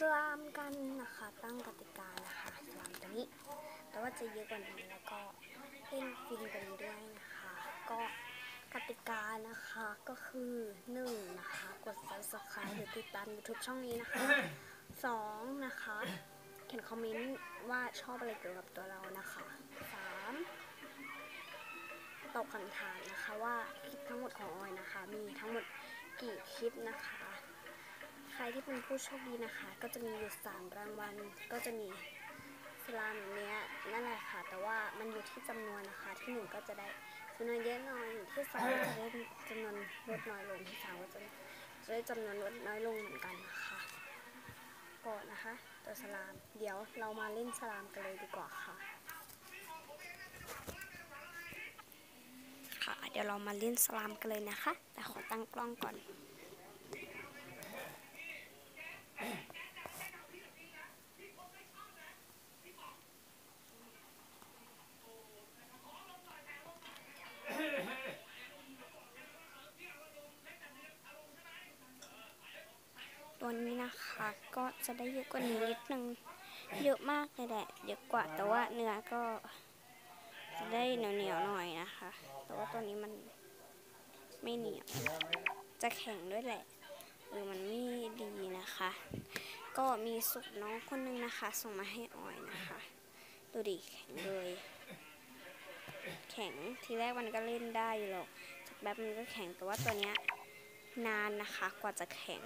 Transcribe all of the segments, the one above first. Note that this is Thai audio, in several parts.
สลามกันนะคะ ตั้งกติกานะคะสลามตัวนี้ แต่ว่าจะเยอะกว่านี้แล้วก็เล่นฟินกว่านี้ด้วยนะคะ ก็กติกานะคะก็คือหนึ่งนะคะ กด subscribe หรือติดตาม YouTube ช่องนี้นะคะสองนะคะเขียนคอมเมนต์ว่าชอบอะไรเกี่ยวกับตัวเรานะคะสามตอบคำถามนะคะว่าคลิปทั้งหมดของออยนะคะ มีทั้งหมดกี่คลิปนะคะ ที่เป็นผู้โชคดีนะคะ ก็จะมีอยู่สามรางวัล ก็จะมีสลามเนี้ยนั่นแหละค่ะ แต่ว่ามันอยู่ที่จำนวนนะคะ ที่หนึ่งก็จะได้จำนวนเยอะหน่อยที่สองก็จะได้จำนวนลดน้อยลงที่สามก็จะจะได้จำนวนลดน้อยลงเหมือนกันนะคะก็นะคะตัวสลาม เดี๋ยวเรามาเล่นสลามกันเลยดีกว่าค่ะ ค่ะ เดี๋ยวเรามาเล่นสลามกันเลยนะคะ แต่ขอตั้งกล้องก่อน นะคะ ก็จะได้เยอะกว่านี้นิดนึงเยอะมากเลยแหละเยอะกว่าแต่ว่าเนื้อก็จะได้เหนียวๆหน่อยนะคะ แต่ว่าตัวนี้มันไม่เหนียว จะแข็งด้วยแหละเออมันไม่ดีนะคะ ก็มีสุกน้องคนนึงนะคะ ส่งมาให้ออยนะคะ ดูดิแข็งเลย แข็งทีแรกมันก็เล่นได้อยู่หรอกสักแป๊บมันก็แข็งแต่ว่าตัวเนี้ยนานนะคะ กว่าจะแข็ง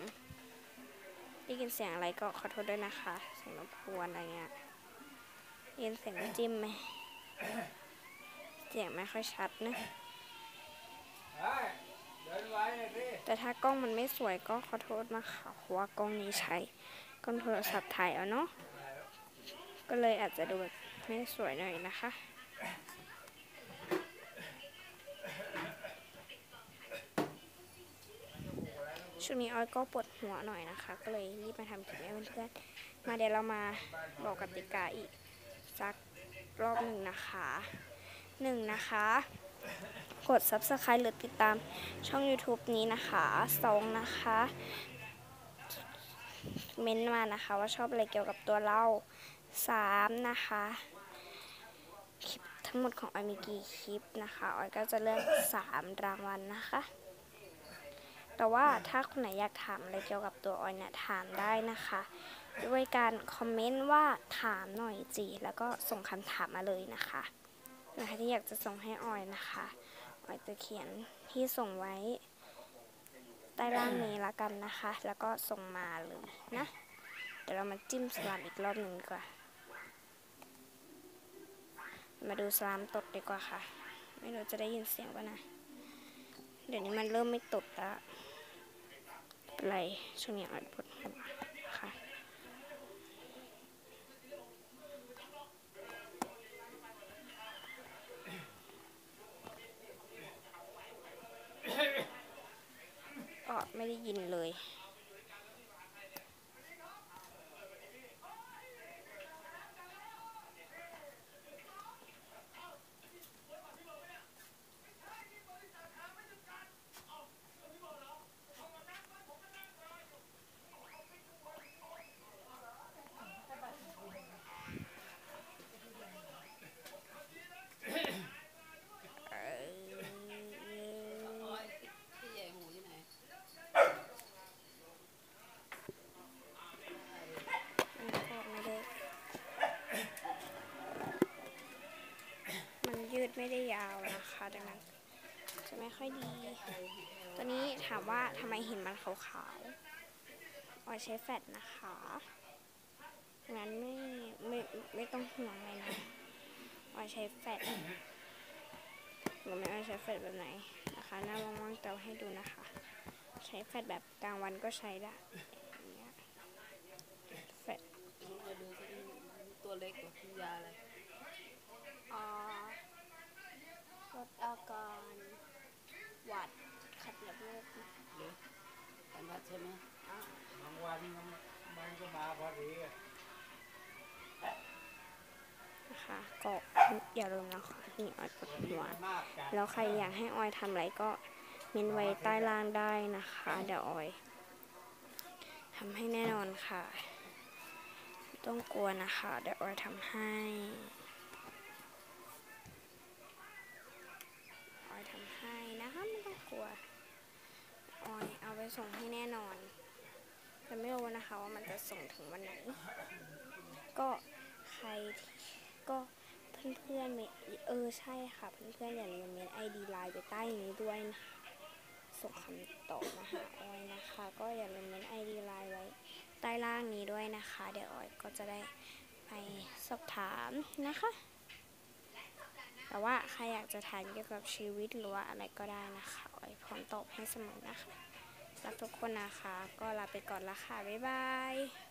ได้ยินเสียงอะไรก็ขอโทษด้วยนะคะ เสียงรบกวนอะไรเงี้ยได้ยินเสียงจิ้มไหมเสียงไม่ค่อยชัดนะเดินไว้เลยพี่แต่ถ้ากล้องมันไม่สวยก็ขอโทษนะคะเพราะว่ากล้องนี้ใช้กล้องโทรศัพท์ถ่ายเอาเนาะก็เลยอาจจะดูแบบไม่สวยหน่อยนะคะ ช่วงนี้ออยก็ปวดหัวหน่อยนะคะ ก็เลยรีบมาทำคลิปให้เพื่อนๆมาเดี๋ยวเรามาบอกกติกาอีกสักรอบหนึ่งนะคะหนึ่งนะคะ กด subscribe หรือติดตามช่อง YouTube นี้นะคะสองนะคะเม้นต์มานะคะว่าชอบอะไรเกี่ยวกับตัวเราสามนะคะคลิปทั้งหมดของออยมีกี่คลิปนะคะออยก็จะเลือกสามรางวัลนะคะ แต่ว่าถ้าคนไหนอยากถามอะไรเกี่ยวกับตัวออยเนี่ยถามได้นะคะ ด้วยการคอมเมนต์ว่าถามหน่อยจีแล้วก็ส่งคำถามมาเลยนะคะนะคะที่อยากจะส่งให้ออยนะคะออยจะเขียนที่ส่งไว้ใต้ล่างนี้ละกันนะคะ แล้วก็ส่งมาเลยนะ เดี๋ยวเรามาจิ้มสลามอีกรอบหนึ่งดีกว่า มาดูสลามตดดีกว่าค่ะ ไม่รู้จะได้ยินเสียงป่ะนะ เดี๋ยวนี้มันเริ่มไม่ตดแล้ว เป็นไรช่วงนี้ออยปวดหัวค่ะก็ไม่ได้ยินเลย เอ่อ พี่ใหญ่หูที่ไหน มันก็ไม่ได้ มันยืดไม่ได้ยาวนะคะ ดังนั้นจะไม่ค่อยดี ตัวนี้ถามว่าทำไมห็นมันขาวๆออยใช้แฟลชนะคะงั้นไม่ไม่ไม่ต้องห่วงเลยนะออยใช้แฟลชหรือไม่ออยใช้แฟลชแบบไหนนะคะหน้าว่างๆเตาให้ดูนะคะ ใช้แฟลชแบบกลางวันก็ใช้ได้อย่างเงี้ยแฟลช มาดูสิตัวเล็กกว่าพี่ยาเลย อ่าลดอา การหวัดขัดเลือดโรคหรือกันวัดใช่ไหมบางวันมันก็มาพอดีนะคะก็อย่าลืมนะคะนี่ออยปวดหัวมากจัดแล้วใครอยากให้ออยทำอะไรก็เม้นไว้ใต้ล่างได้นะคะ เดี๋ยวออยทำให้แน่นอนค่ะ ต้องกลัวนะคะ เดี๋ยวออยทำให้ ส่งให้แน่นอนแต่ไม่รู้นะคะว่ามันจะส่งถึงวันไหน ก็ใครก็เพื่อนๆเมเออใช่ค่ะเพื่อนๆอย่าลืมเมนไอดีไลน์ไปใต้นี้ด้วยนะส่งคำตอบมาหาออยนะคะ ก็อย่าลืมเมนไอดีไลน์ไว้ใต้ล่างนี้ด้วยนะคะ เดี๋ยวออยก็จะได้ไปสอบถามนะคะ แต่ว่าใครอยากจะถามเกี่ยวกับชีวิตหรือว่าอะไรก็ได้นะคะออยพร้อมตอบให้เสมอนะคะ รักทุกคนนะคะ ก็ลาไปก่อนละค่ะ บ๊ายบาย